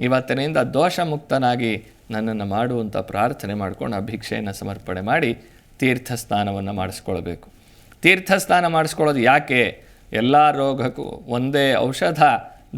ಇವತ್ತಿನಿಂದ ದೋಷ ಮುಕ್ತನಾಗಿ ನನ್ನನ್ನು ಮಾಡುವಂಥ ಪ್ರಾರ್ಥನೆ ಮಾಡಿಕೊಂಡು ಆ ಭಿಕ್ಷೆಯನ್ನು ಸಮರ್ಪಣೆ ಮಾಡಿ ತೀರ್ಥ ಸ್ನಾನವನ್ನು ಮಾಡಿಸ್ಕೊಳ್ಬೇಕು. ತೀರ್ಥ ಸ್ನಾನ ಮಾಡಿಸ್ಕೊಳ್ಳೋದು ಯಾಕೆ? ಎಲ್ಲ ರೋಗಕ್ಕೂ ಒಂದೇ ಔಷಧ,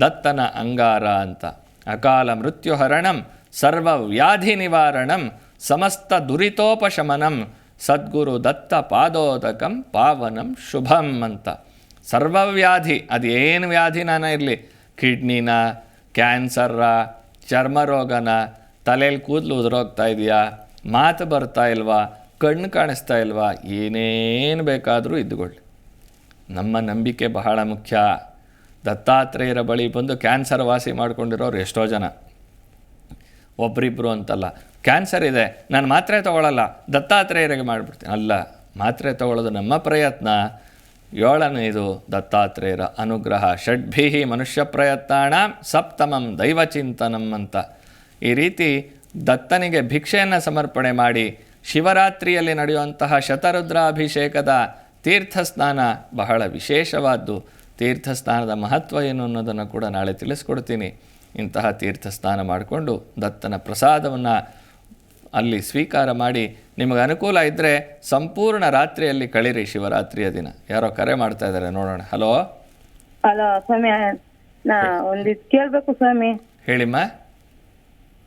ದತ್ತನ ಅಂಗಾರ ಅಂತ. ಅಕಾಲ ಮೃತ್ಯುಹರಣಂ ಸರ್ವ ವ್ಯಾಧಿ ನಿವಾರಣಂ, ಸಮಸ್ತ ದುರಿತೋಪಶಮನಂ, ಸದ್ಗುರು ದತ್ತ ಪಾದೋದಕಂ ಪಾವನಂ ಶುಭಂ ಅಂತ. ಸರ್ವವ್ಯಾಧಿ ಅದು ಏನು ವ್ಯಾಧಿ ವ್ಯಾಧಿನಾನ ಇರಲಿ? ಕಿಡ್ನಿನ ಕ್ಯಾನ್ಸರ್ರ, ಚರ್ಮರೋಗನ ತಲೆಯಲ್ಲಿ ಕೂದಲು ಉದುರೋಗ್ತಾ ಇದೆಯಾ? ಮಾತು ಬರ್ತಾ ಇಲ್ವಾ? ಕಣ್ಣು ಕಾಣಿಸ್ತಾ ಇಲ್ವಾ? ಏನೇನು ಬೇಕಾದರೂ ಇದ್ದುಕೊಳ್ಳಿ. ನಮ್ಮ ನಂಬಿಕೆ ಬಹಳ ಮುಖ್ಯ. ದತ್ತಾತ್ರೇಯರ ಬಳಿ ಬಂದು ಕ್ಯಾನ್ಸರ್ ವಾಸಿ ಮಾಡಿಕೊಂಡಿರೋರು ಎಷ್ಟೋ ಜನ. ಒಬ್ಬರಿಬ್ಬರು ಅಂತಲ್ಲ. ಕ್ಯಾನ್ಸರ್ ಇದೆ, ನಾನು ಮಾತ್ರೆ ತಗೊಳ್ಳಲ್ಲ ದತ್ತಾತ್ರೇಯರಿಗೆ ಮಾಡಿಬಿಡ್ತೀನಿ. ಅಲ್ಲ, ಮಾತ್ರೆ ತಗೊಳ್ಳೋದು ನಮ್ಮ ಪ್ರಯತ್ನ. ಏಳನೇದು ದತ್ತಾತ್ರೇಯರ ಅನುಗ್ರಹ. ಷಡ್ಭಿಹಿ ಮನುಷ್ಯ ಪ್ರಯತ್ನಾಣ ಸಪ್ತಮಂ ದೈವಚಿಂತನಂ ಅಂತ. ಈ ರೀತಿ ದತ್ತನಿಗೆ ಭಿಕ್ಷೆಯನ್ನು ಸಮರ್ಪಣೆ ಮಾಡಿ ಶಿವರಾತ್ರಿಯಲ್ಲಿ ನಡೆಯುವಂತಹ ಶತರುದ್ರಾಭಿಷೇಕದ ತೀರ್ಥಸ್ನಾನ ಬಹಳ ವಿಶೇಷವಾದ್ದು. ತೀರ್ಥಸ್ನಾನದ ಮಹತ್ವ ಏನು ಅನ್ನೋದನ್ನು ಕೂಡ ನಾಳೆ ತಿಳಿಸ್ಕೊಡ್ತೀನಿ. ಇಂತಹ ತೀರ್ಥಸ್ನಾನ ಮಾಡಿಕೊಂಡು ದತ್ತನ ಪ್ರಸಾದವನ್ನು ಅಲ್ಲಿ ಸ್ವೀಕಾರ ಮಾಡಿ ನಿಮಗೆ ಅನುಕೂಲ ಇದ್ದರೆ ಸಂಪೂರ್ಣ ರಾತ್ರಿಯಲ್ಲಿ ಕಳೀರಿ ಶಿವರಾತ್ರಿಯ ದಿನ. ಯಾರೋ ಕರೆ ಮಾಡ್ತಾ ಇದ್ದಾರೆ ನೋಡೋಣ. ಹಲೋ? ಹಲೋ ಸ್ವಾಮಿ ನಾ ಒಂದಿದ್ ಕೇಳ್ಬೇಕು ಸ್ವಾಮಿ. ಹೇಳಿಮ್ಮ.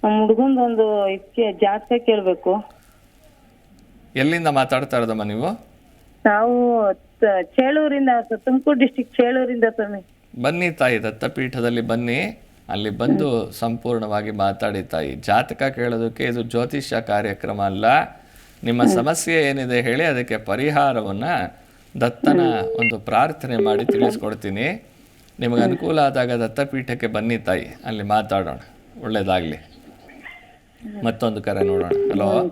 ನಮ್ ಒಂದು ಇದಕ್ಕೆ ಜಾತಕ ಕೇಳ್ಬೇಕು. ಎಲ್ಲಿಂದ ಮಾತಾಡ್ತಾ ಇರೋದಮ್ಮ ನೀವು? ನಾವು ತ- ಚೇಳೂರಿಂದ ತುಮಕೂರು ಡಿಸ್ಟಿಕ್ ಚೇಳೂರಿಂದ ಸ್ವಾಮಿ. ಬನ್ನಿ ತಾಯಿ ದತ್ತಪೀಠದಲ್ಲಿ ಬನ್ನಿ. ಅಲ್ಲಿ ಬಂದು ಸಂಪೂರ್ಣವಾಗಿ ಮಾತಾಡಿ ತಾಯಿ ಜಾತಕ ಕೇಳೋದಕ್ಕೆ ಇದು ಜ್ಯೋತಿಷ್ಯ ಕಾರ್ಯಕ್ರಮ ಅಲ್ಲ. ನಿಮ್ಮ ಸಮಸ್ಯೆ ಏನಿದೆ ಹೇಳಿ ಅದಕ್ಕೆ ಪರಿಹಾರವನ್ನು ದತ್ತನ ಒಂದು ಪ್ರಾರ್ಥನೆ ಮಾಡಿ ತಿಳಿಸ್ಕೊಡ್ತೀನಿ. ನಿಮಗೆ ಅನುಕೂಲ ಆದಾಗ ದತ್ತಪೀಠಕ್ಕೆ ಬನ್ನಿ ತಾಯಿ ಅಲ್ಲಿ ಮಾತಾಡೋಣ. ಒಳ್ಳೇದಾಗಲಿ. ಮತ್ತೊಂದು ಕರೆ ನೋಡೋಣ. ಹಲೋ?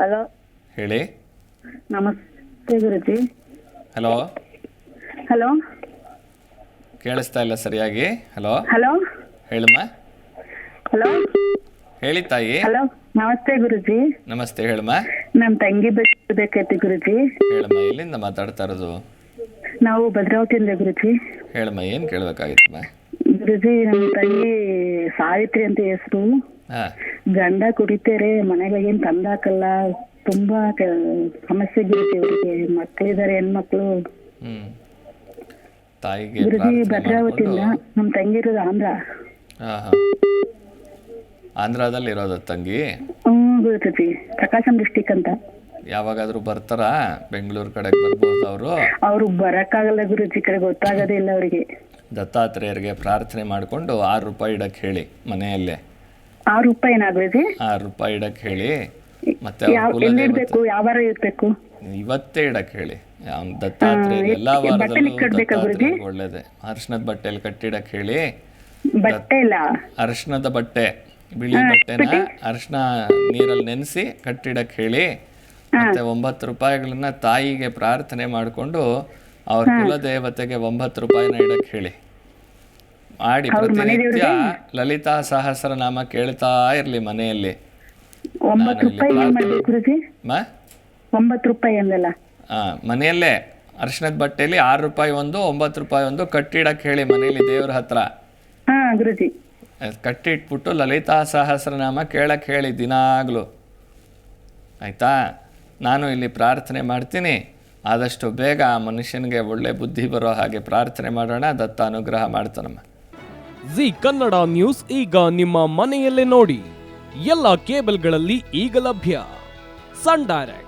ಹಲೋ? ಹೇಳಿ. ನಮಸ್ತೆ ಗುರುಜಿ. ಹಲೋ? ಹಲೋ? ಕೇಳಿಸ್ತಾ ಇಲ್ಲ ಸರಿಯಾಗಿ. ಹಲೋ ಹಲೋ ಹೇಳಮ್ಮ. ಹಲೋ ಹೇಳಿ ತಾಯಿ. ಹಲೋ ನಮಸ್ತೆ ಗುರುಜಿ. ನಮಸ್ತೆ ಹೇಳಮ್ಮ. ನಮ್ ತಂಗಿ ಬೇಕಾಯ್ತು ಗುರುಜಿ. ಹೇಳಮ್ಮ ಎಲ್ಲಿಂದ ಮಾತಾಡ್ತಾ ಇರೋದು? ನಾವು ಭದ್ರಾವತಿಯಿಂದ ಗುರುಜಿ. ಹೇಳಮ್ಮ ಏನ್ ಕೇಳಬೇಕಾಗಿತ್ತಮ್ಮ? ಗುರುಜಿ ನಮ್ ತಂಗಿ ಸಾವಿತ್ರಿ ಅಂತ ಹೆಸರು. ಹಾಂ. ಗಂಡ ಕುಡಿತಾರೆ ಮನೆಗಳಿಗೇನ್ ತಂದಾಕಲ್ಲ ತುಂಬಾ ಕ- ಸಮಸ್ಯೆ ಗುರುಜಿ. ಅವರಿಗೆ ಮಕ್ಕಳಿದ್ದಾರೆ ಹೆಣ್ಮಕ್ಳು ತಾಯಿಗೆ ಗುರುಜಿ ಭದ್ರಾವತಿಯಿಂದ ಮಾಡಿಕೊಂಡು ನಮ್ ತಂಗಿ ಇರೋದು ಆಂಧ್ರ. ಹಾಂ ಹಾಂ. ಆಂಧ್ರದಲ್ಲಿ ಇರೋದ ತಂಗಿ? ಹ್ಮ್ ಗುರುಜಿ ಪ್ರಕಾಶಂ ಡಿಸ್ಟಿಕ್ ಅಂತ. ಯಾವಾಗಾದ್ರೂ ಬರ್ತಾರಾ? ಬೆಂಗಳೂರು ಕಡೆಗೆ ಬರ್ಬೋದು ಅವರು? ಅವ್ರು ಬರಕ್ಕಾಗಲ್ಲ ಗುರುಜಿ ಕಡೆ ಗೊತ್ತಾಗದೇ ಇಲ್ಲ ಅವರಿಗೆ. ದತ್ತಾತ್ರೇಯರಿಗೆ ಪ್ರಾರ್ಥನೆ ಮಾಡಿಕೊಂಡು ಆರು ರೂಪಾಯಿ ಇಡಕ್ಕೆ ಹೇಳಿ ಮನೆಯಲ್ಲೇ. ಆರು ರೂಪಾಯಿ ಗುರುಜಿ ಆರು ರೂಪಾಯಿ ಇಡಕ್ಕೆ ಹೇಳಿ ಮತ್ತೆ ಅವ್ರ ಯಾವ ಕುಲದೇವತೆ ಎಲ್ಲಿಡ್ಬೇಕು ಯಾವ ವಾರ ಇರ್ಬೇಕು? ಇವತ್ತೇ ಇಡಕ್ಕೆ ಹೇಳಿ. ದತ್ತಾತ್ರೇಯ ಎಲ್ಲಾ ವಾರದಲ್ಲೂ ಒಳ್ಳೇದೆ. ಅರಿಶಿನದ ಬಟ್ಟೆಯಲ್ಲಿ ಕಟ್ಟಿಡಕ್ಕೆ ಹೇಳಿ ಬಟ್ಟೆ ಇಲ್ಲ ಬಟ್ಟೆ ಬಿಳಿ ಬಟ್ಟೆನ ಅರಿಶಿನ ನೀರಲ್ಲಿ ನೆನೆಸಿ ಕಟ್ಟಿಡಕ್ ಹೇಳಿ ಮತ್ತೆ ಒಂಬತ್ತು ರೂಪಾಯಿಗಳನ್ನ ತಾಯಿಗೆ ಪ್ರಾರ್ಥನೆ ಮಾಡಿಕೊಂಡು ಅವ್ರ ಕುಲದೇವತೆಗೆ ಒಂಬತ್ತು ರೂಪಾಯಿನ ಇಡಕ್ ಹೇಳಿ. ಮಾಡಿ ಪ್ರತಿನಿತ್ಯ ಲಲಿತಾ ಸಹಸ್ರ ನಾಮ ಕೇಳ್ತಾ ಇರ್ಲಿ ಮನೆಯಲ್ಲಿ. ಒಂಬತ್ತು ರೂಪಾಯಿ ಮನೆಯಲ್ಲೇ ಅರಿಶಿಣದ ಬಟ್ಟೆಯಲ್ಲಿ ಆರು ರೂಪಾಯಿ ಒಂದು ಒಂಬತ್ತು ರೂಪಾಯಿ ಒಂದು ಕಟ್ಟಿಡಕ್ಕೆ ಹೇಳಿ ಮನೆಯಲ್ಲಿ ದೇವ್ರ ಹತ್ರ. ಹಾ ಗುರುಜಿ. ಅದ್ ಕಟ್ಟಿ ಇಟ್ಬಿಟ್ಟು ಲಲಿತಾ ಸಹಸ್ರನಾಮ ಕೇಳಕ್ಕೆ ಹೇಳಿ ದಿನಾಗಲೂ. ಆಯ್ತಾ? ನಾನು ಇಲ್ಲಿ ಪ್ರಾರ್ಥನೆ ಮಾಡ್ತೀನಿ. ಆದಷ್ಟು ಬೇಗ ಆ ಮನುಷ್ಯನಿಗೆ ಒಳ್ಳೆ ಬುದ್ಧಿ ಬರೋ ಹಾಗೆ ಪ್ರಾರ್ಥನೆ ಮಾಡೋಣ. ದತ್ತ ಅನುಗ್ರಹ ಮಾಡ್ತಾನಮ್ಮ ಜಿ ಕನ್ನಡ ನ್ಯೂಸ್ ಈಗ ನಿಮ್ಮ ಮನೆಯಲ್ಲೇ ನೋಡಿ. ಎಲ್ಲ ಕೇಬಲ್ಗಳಲ್ಲಿ ಈಗ ಲಭ್ಯ. Sun Direct.